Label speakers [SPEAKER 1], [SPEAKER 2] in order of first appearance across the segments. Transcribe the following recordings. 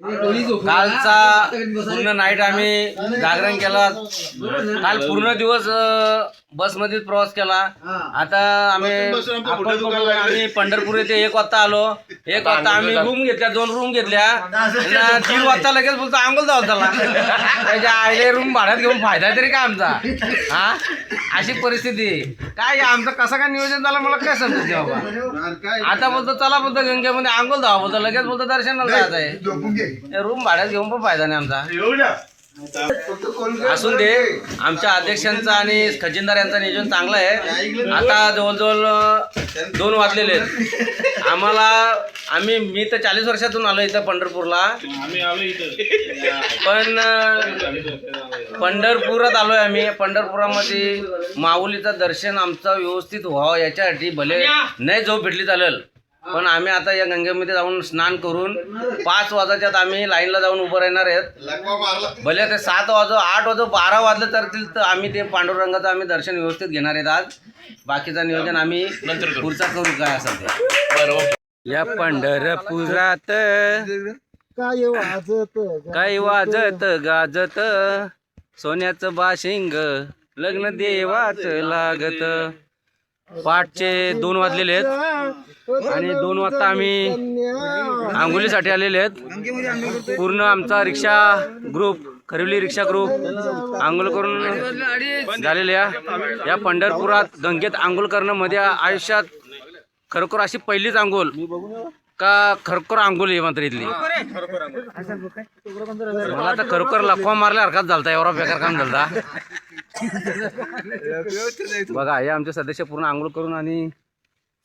[SPEAKER 1] कालचा पूर्ण नाईट आम्ही जागरण केलं. काल पूर्ण दिवस बस मध्येच प्रवास केला. आता आम्ही आम्ही पंढरपूर येथे एक वाजता आलो. एक वाजता आम्ही रूम घेतल्या दोन रूम घेतल्या. दीड वाजता लगेच बोलतो आंघोळ जाऊ त्याला त्याच्या आईले रूम भाड्यात घेऊन फायदा तरी काय आमचा? हा? अशी परिस्थिती. काय हे आमचं कसं काय नियोजन झालं मला काय समजत बाबा. आता बोलतो चला बोलतो गंगेमध्ये आंघोळ जावा बोलतो. लगेच बोलतो दर्शनाला जायचं आहे रूम भाड्यात घेऊन पण फायदा नाही आमचा. असून दे आमच्या अध्यक्षांचा आणि खजिनदार यांचा नियोजन चांगलं आहे. आता जवळजवळ दोन वाजलेले आहेत. आम्हाला आम्ही मी तर चाळीस वर्षातून आलो इथं पंढरपूरला. पण पंढरपुरात आलोय आम्ही. पंढरपुरामध्ये माऊलीचं दर्शन आमचं व्यवस्थित व्हावं याच्यासाठी भले नाही झोप भेटली चालेल. पण आम्ही आता या गंगेमध्ये जाऊन स्नान करून पाच वाजाच्यात आम्ही लाईनला जाऊन उभं राहणार आहेत. भले ते सात वाजो आठ वाजो बारा वाजले तर तर आम्ही ते पांडुरंगाचं आम्ही दर्शन व्यवस्थित घेणार आहेत आज. बाकीचं नियोजन आम्ही नंतर पुढचा करू काय असेल ते. या पंढरपुरात
[SPEAKER 2] काय वाजत
[SPEAKER 1] काय वाजत गाजत? सोन्याचं बाशिंग लग्न देवाच लागत. पाठचे दोन वाजलेले आहेत. आणि दोन वाजता आम्ही आंघोलीसाठी आलेले आहेत. पूर्ण आमचा रिक्षा ग्रुप खरिवली रिक्षा ग्रुप आंघोळ करून झालेले या. पंढरपुरात गंगेत आंघोळ करणं मध्ये आयुष्यात खरोखर अशी पहिलीच आंघोळ का खरोखर आंघोळ आहे मात्र इथली? मला तर खरोखर लखवा मारल्यासारखाच झालता एवढा बेकार काम झालता. बघा हे आमचे सदस्य पूर्ण आंघोळ करून आणि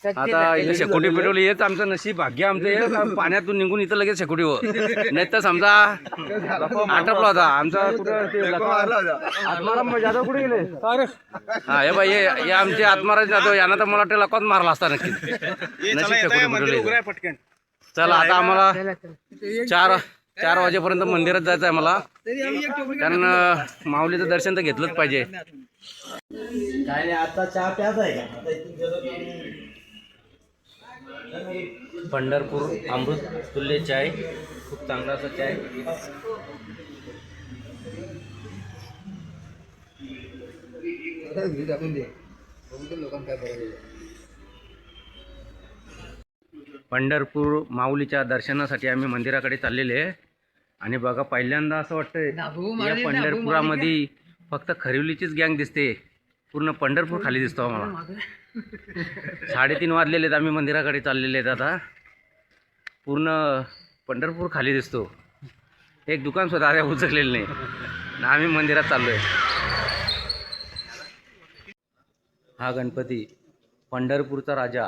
[SPEAKER 1] आता इथे शेकोटी पेटवली हेच आमचं नशीब भाग्य आमचं हे. पाण्यातून निघून इथं लगेच शेकोटी हो नाही तर समजा आटपला होता. आमचा कुठं जाधव कुठे गेले? हा हे बाई हे आमचे आत्माराम जाधव यांना तर मला वाटतं लकवाच मारला असता नक्की. नशीब शेकोटी पेटवली. चला आता आम्हाला चार चार वाजेपर्यंत मंदिरात जायचं आहे मला कारण माऊलीचं दर्शन तर घेतलंच पाहिजे.
[SPEAKER 2] काय नाही आता चहा प्याच आहे
[SPEAKER 1] पंढरपूर अमृत तुल्य चाय. खूप चांगला असा चाय. पंढरपूर माऊलीच्या दर्शनासाठी आम्ही मंदिराकडे चाललेले आहे. आणि बघा पहिल्यांदा असं वाटतंय या पंढरपुरामध्ये फक्त खरिवलीचीच गँग दिसते. पूर्ण पंढरपूर खाली दिसतो आम्हाला. साडेतीन वाजलेले आहेत आम्ही मंदिराकडे चाललेले आहेत आता. पूर्ण पंढरपूर खाली दिसतो. एक दुकान सुद्धा आल्या उचकलेलं नाही. आणि आम्ही मंदिरात चाललोय. हा गणपती पंढरपूरचा राजा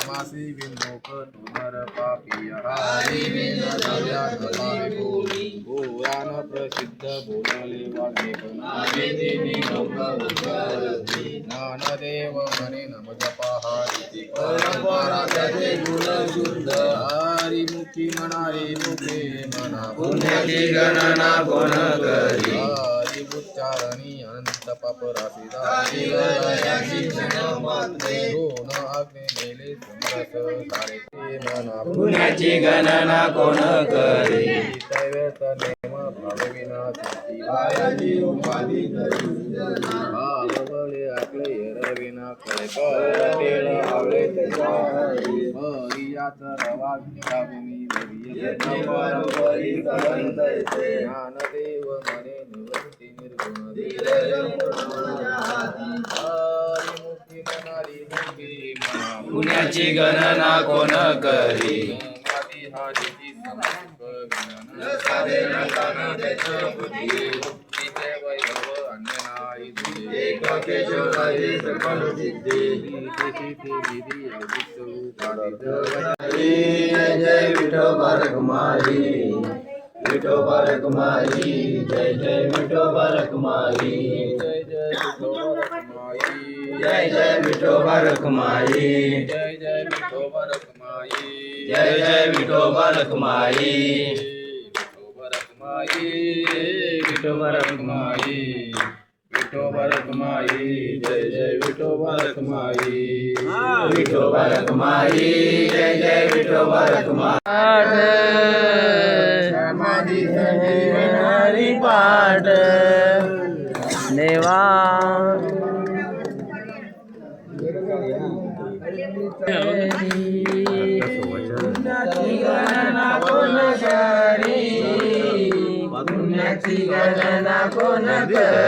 [SPEAKER 3] विन पुराण प्रसिद्ध बोलले वागे ज्ञानदेव मने नम जपाहारी परंपरा त्याचे गुण शुद्ध हरी मुखी मनारी मुखे मना पुण्याची गणना कोण करी हरी उच्चारणी अनंत पाप राशी दोन अग्नी गेले सुंदर सारे ते मना
[SPEAKER 1] पुण्याची गणना कोण करी
[SPEAKER 3] दैवत नेम भावविना शिवायची उपाधी भावबळे आपले एरविना कळे कळेळ आवळे हरियाच रवा घ्यावी परंपरी ज्ञानदेव मने
[SPEAKER 1] पुण्याची गणना कोण करी?
[SPEAKER 3] जय विठो बालक मारी साधेन कान देश जय जय मिठो अन्य नाही
[SPEAKER 1] जय जय विठोबा रखमाई जय जय विठोबा रखमाई
[SPEAKER 3] जय जय
[SPEAKER 2] जय मिठो विठोबा रखमाई
[SPEAKER 3] जय जय विठोबा रखमाई
[SPEAKER 2] जय जय विठोबा रखमाई
[SPEAKER 3] विठोबा रखमाई विठोबा रखमाई विठोबा रखमाई जय जय विठोबा रखमाई
[SPEAKER 2] विठोबा रखमाई जय जय विठोबा रखमाई गणना कोण करी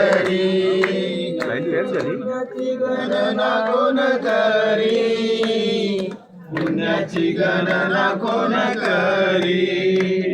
[SPEAKER 2] गणना कोण करी पुण्याची गणना कोण करी?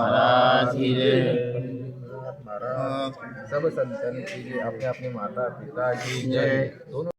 [SPEAKER 2] महाराज की जय।
[SPEAKER 3] सब संतन की जय। अपने अपने माता पिता की जय। दोनों